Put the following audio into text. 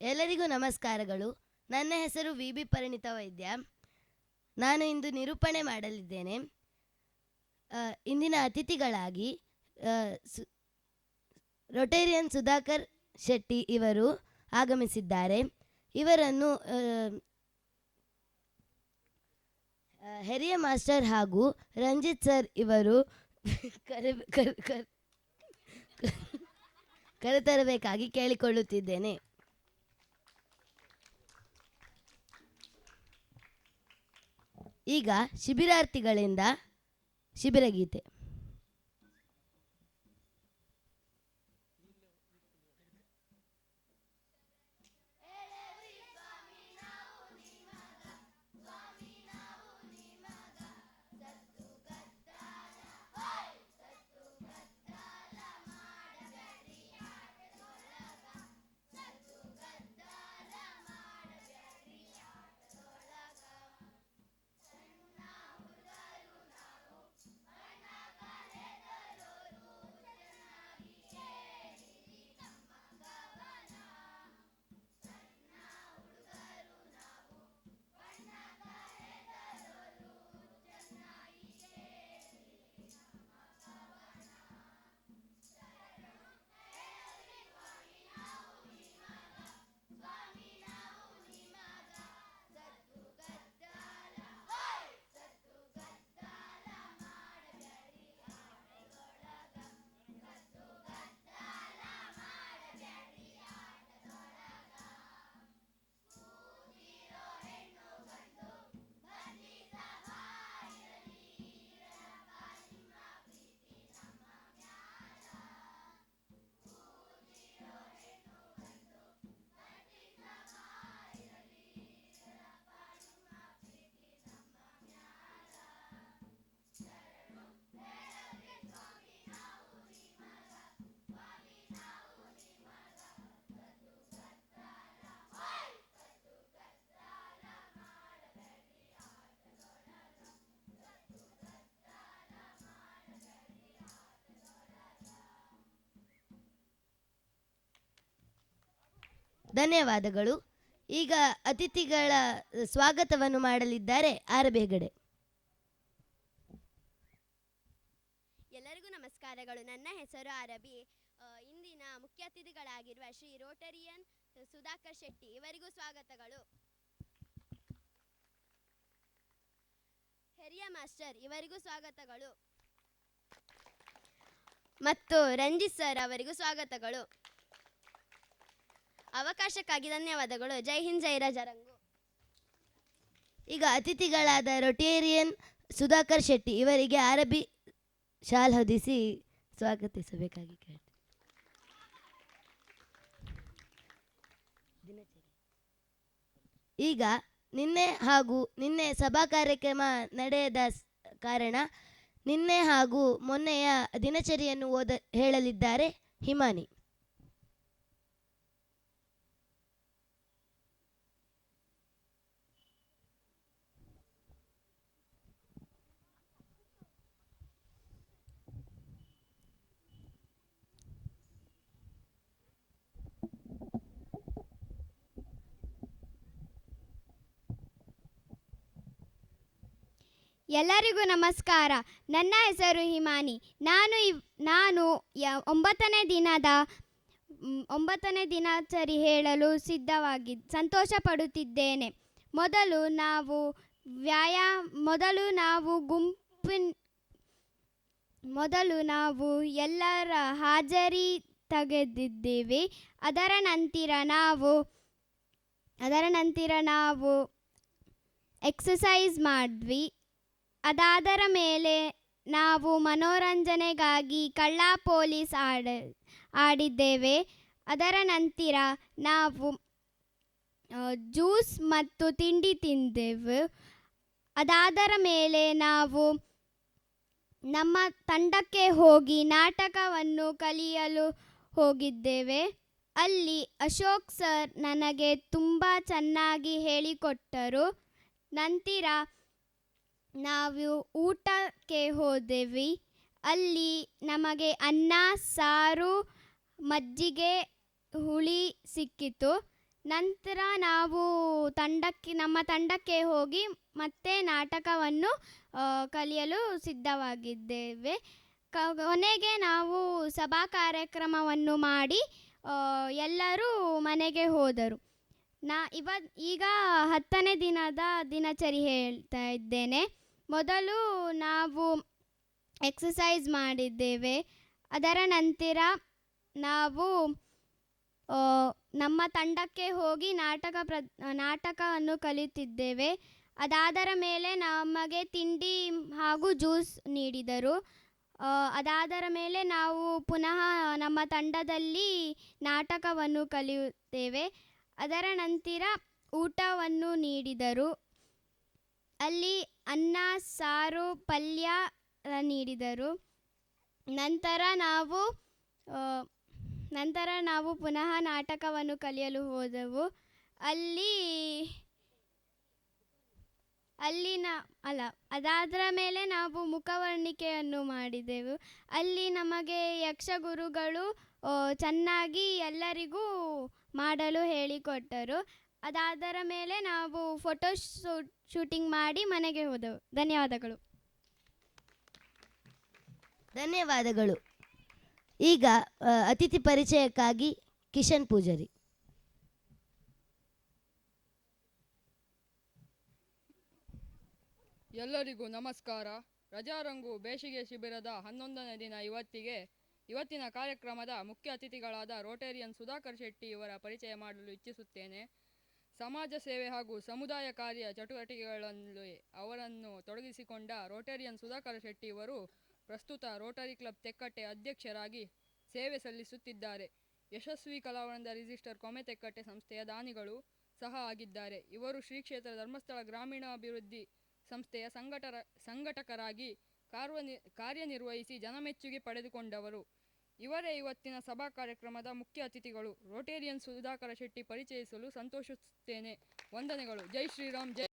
ಎಲ್ಲರಿಗೂ ನಮಸ್ಕಾರಗಳು. ನನ್ನ ಹೆಸರು ವಿ ಬಿ ಪರಿಣಿತ ವೈದ್ಯ. ನಾನು ಇಂದು ನಿರೂಪಣೆ ಮಾಡಲಿದ್ದೇನೆ. ಇಂದಿನ ಅತಿಥಿಗಳಾಗಿ ಸು, ರೊಟೇರಿಯನ್ ಸುಧಾಕರ್ ಶೆಟ್ಟಿ ಇವರು ಆಗಮಿಸಿದ್ದಾರೆ. ಇವರನ್ನು ಹೆರಿಯ ಮಾಸ್ಟರ್ ಹಾಗೂ ರಂಜಿತ್ ಸರ್ ಇವರು ಕರೆ ಕರೆ ಕರೆ ಕರೆತರಬೇಕಾಗಿ ಕೇಳಿಕೊಳ್ಳುತ್ತಿದ್ದೇನೆ. ಈಗ ಶಿಬಿರಾರ್ಥಿಗಳಿಂದ ಶಿಬಿರ ಧನ್ಯವಾದಗಳು. ಈಗ ಅತಿಥಿಗಳ ಸ್ವಾಗತವನ್ನು ಮಾಡಲಿದ್ದಾರೆ ಆರ್ ಬೇಗಡೆ. ಎಲ್ಲರಿಗೂ ನಮಸ್ಕಾರಗಳು. ನನ್ನ ಹೆಸರು ಆರಬಿ ಇಂದಿನ ಮುಖ್ಯ ಅತಿಥಿಗಳಾಗಿರುವ ಶ್ರೀ ರೋಟರಿಯನ್ ಸುಧಾಕರ್ ಶೆಟ್ಟಿ, ಇವರಿಗೂ ಸ್ವಾಗತಗಳು. ಹೆರಿಯ ಮಾಸ್ಟರ್, ಇವರಿಗೂ ಸ್ವಾಗತಗಳು. ಮತ್ತು ರಂಜಿತ್ ಸರ್, ಅವರಿಗೂ ಸ್ವಾಗತಗಳು. ಅವಕಾಶಕ್ಕಾಗಿ ಧನ್ಯವಾದಗಳು. ಜೈ ಹಿಂದ್, ಜೈ ರಾಜರಂಗು. ಈಗ ಅತಿಥಿಗಳಾದ ರೊಟೇರಿಯನ್ ಸುಧಾಕರ್ ಶೆಟ್ಟಿ ಇವರಿಗೆ ಅರಬಿ ಶಾಲ್ ಹೊದಿಸಿ ಸ್ವಾಗತಿಸಬೇಕಾಗಿ ಕೇಳ್ತೀನಿ. ಈಗ ನಿನ್ನೆ ಹಾಗೂ ನಿನ್ನೆ ಸಭಾ ಕಾರ್ಯಕ್ರಮ ನಡೆಯದ ಕಾರಣ ನಿನ್ನೆ ಹಾಗೂ ಮೊನ್ನೆಯ ದಿನಚರಿಯನ್ನು ಓದ ಹೇಳಲಿದ್ದಾರೆ ಹಿಮಾನಿ. ಎಲ್ಲರಿಗೂ ನಮಸ್ಕಾರ. ನನ್ನ ಹೆಸರು ಹಿಮಾನಿ. ನಾನು ಇವ್, ನಾನು ಯ, ಒಂಬತ್ತನೇ ದಿನದ ಒಂಬತ್ತನೇ ದಿನಾಚರಿ ಹೇಳಲು ಸಿದ್ಧವಾಗಿ, ಸಂತೋಷ ಪಡುತ್ತಿದ್ದೇನೆ. ಮೊದಲು ನಾವು ವ್ಯಾಯಾಮ, ಮೊದಲು ನಾವು ಗುಂಪಿನ, ಮೊದಲು ನಾವು ಎಲ್ಲರ ಹಾಜರಿ ತೆಗೆದಿದ್ದೇವೆ. ಅದರ ನಂತರ ನಾವು, ಅದರ ನಂತರ ನಾವು ಎಕ್ಸಸೈಸ್ ಮಾಡಿದ್ವಿ. ಅದಾದರ ಮೇಲೆ ನಾವು ಮನೋರಂಜನೆಗಾಗಿ ಕಳ್ಳ ಪೊಲೀಸ್ ಆಡ, ಆಡಿದ್ದೇವೆ. ಅದರ ನಂತರ ನಾವು ಜ್ಯೂಸ್ ಮತ್ತು ತಿಂಡಿ ತಿಂದೆವು. ಅದಾದರ ಮೇಲೆ ನಾವು ನಮ್ಮ ತಂಡಕ್ಕೆ ಹೋಗಿ ನಾಟಕವನ್ನು ಕಲಿಯಲು ಹೋಗಿದ್ದೇವೆ. ಅಲ್ಲಿ ಅಶೋಕ್ ಸರ್ ನನಗೆ ತುಂಬ ಚೆನ್ನಾಗಿ ಹೇಳಿಕೊಟ್ಟರು. ನಂತರ ನಾವು ಊಟಕ್ಕೆ ಹೋದೆವಿ. ಅಲ್ಲಿ ನಮಗೆ ಅನ್ನ, ಸಾರು, ಮಜ್ಜಿಗೆ, ಹುಳಿ ಸಿಕ್ಕಿತು. ನಂತರ ನಾವು ತಂಡಕ್ಕೆ, ನಮ್ಮ ತಂಡಕ್ಕೆ ಹೋಗಿ ಮತ್ತೆ ನಾಟಕವನ್ನು ಕಲಿಯಲು ಸಿದ್ಧವಾಗಿದ್ದೇವೆ. ಕೊನೆಗೆ ನಾವು ಸಭಾ ಕಾರ್ಯಕ್ರಮವನ್ನು ಮಾಡಿ ಎಲ್ಲರೂ ಮನೆಗೆ ಹೋದರು. ನಾ, ಇವ, ಈಗ ಹತ್ತನೇ ದಿನದ ದಿನಚರಿ ಹೇಳ್ತಾ ಇದ್ದೇನೆ. ಮೊದಲು ನಾವು ಎಕ್ಸಸೈಸ್ ಮಾಡಿದ್ದೇವೆ. ಅದರ ನಂತರ ನಾವು ನಮ್ಮ ತಂಡಕ್ಕೆ ಹೋಗಿ ನಾಟಕ ಪ್ರ, ನಾಟಕವನ್ನು ಕಲಿತಿದ್ದೇವೆ. ಅದಾದರ ಮೇಲೆ ನಮಗೆ ತಿಂಡಿ ಹಾಗೂ ಜ್ಯೂಸ್ ನೀಡಿದರು. ಅದಾದರ ಮೇಲೆ ನಾವು ಪುನಃ ನಮ್ಮ ತಂಡದಲ್ಲಿ ನಾಟಕವನ್ನು ಕಲಿಯುತ್ತೇವೆ. ಅದರ ನಂತರ ಊಟವನ್ನು ನೀಡಿದರು. ಅಲ್ಲಿ ಅನ್ನ, ಸಾರು, ಪಲ್ಯ ನೀಡಿದರು. ನಂತರ ನಾವು ನಂತರ ನಾವು ಪುನಃ ನಾಟಕವನ್ನು ಕಲಿಯಲು ಹೋದೆವು. ಅಲ್ಲಿ ಅಲ್ಲಿನ ಅಲ್ಲ, ಅದಾದ್ರ ಮೇಲೆ ನಾವು ಮುಖವರ್ಣಿಕೆಯನ್ನು ಮಾಡಿದೆವು. ಅಲ್ಲಿ ನಮಗೆ ಯಕ್ಷಗುರುಗಳು ಚೆನ್ನಾಗಿ ಎಲ್ಲರಿಗೂ ಮಾಡಲು ಹೇಳಿಕೊಟ್ಟರು. ಅದಾದರ ಮೇಲೆ ನಾವು ಫೋಟೋ ಶೂಟ್ ಶೂಟಿಂಗ್ ಮಾಡಿ ಮನೆಗೆ ಹೋದೆವು. ಧನ್ಯವಾದಗಳು. ಧನ್ಯವಾದಗಳು. ಈಗ ಆ, ಅತಿಥಿ ಪರಿಚಯಕ್ಕಾಗಿ ಕಿಶನ್ ಪೂಜಾರಿ. ಎಲ್ಲರಿಗೂ ನಮಸ್ಕಾರ. ರಜಾರಂಗು ಬೇಸಿಗೆ ಶಿಬಿರದ ಹನ್ನೊಂದನೇ ದಿನ ಇವತ್ತಿಗೆ ಇವತ್ತಿನ ಕಾರ್ಯಕ್ರಮದ ಮುಖ್ಯ ಅತಿಥಿಗಳಾದ ರೋಟೇರಿಯನ್ ಸುಧಾಕರ್ ಶೆಟ್ಟಿ ಇವರ ಪರಿಚಯ ಮಾಡಲು ಇಚ್ಛಿಸುತ್ತೇನೆ. ಸಮಾಜ ಸೇವೆ ಹಾಗೂ ಸಮುದಾಯ ಕಾರ್ಯ ಚಟುವಟಿಕೆಗಳಲ್ಲಿ ಅವರನ್ನು ತೊಡಗಿಸಿಕೊಂಡ ರೋಟರಿಯನ್ ಸುಧಾಕರ ಶೆಟ್ಟಿ ಇವರು ಪ್ರಸ್ತುತ ರೋಟರಿ ಕ್ಲಬ್ ತೆಕ್ಕಟ್ಟೆ ಅಧ್ಯಕ್ಷರಾಗಿ ಸೇವೆ ಸಲ್ಲಿಸುತ್ತಿದ್ದಾರೆ. ಯಶಸ್ವಿ ಕಲಾವೃಂದ ರಿಜಿಸ್ಟರ್ ಕೊಮೆ ತೆಕ್ಕಟ್ಟೆ ಸಂಸ್ಥೆಯ ದಾನಿಗಳು ಸಹ ಆಗಿದ್ದಾರೆ. ಇವರು ಶ್ರೀ ಕ್ಷೇತ್ರ ಧರ್ಮಸ್ಥಳ ಗ್ರಾಮೀಣಾಭಿವೃದ್ಧಿ ಸಂಸ್ಥೆಯ ಸಂಘಟರ, ಸಂಘಟಕರಾಗಿ ಕಾರ್ಯನಿರ್ವಹಿಸಿ ಜನಮೆಚ್ಚುಗೆ ಪಡೆದುಕೊಂಡವರು. ಇವರೇ ಇವತ್ತಿನ ಸಭಾ ಕಾರ್ಯಕ್ರಮದ ಮುಖ್ಯ ಅತಿಥಿಗಳು. ರೋಟೇರಿಯನ್ ಸುಧಾಕರ ಶೆಟ್ಟಿ ಪರಿಚಯಿಸಲು ಸಂತೋಷಿಸುತ್ತೇನೆ. ವಂದನೆಗಳು. ಜೈ ಶ್ರೀರಾಮ್, ಜೈ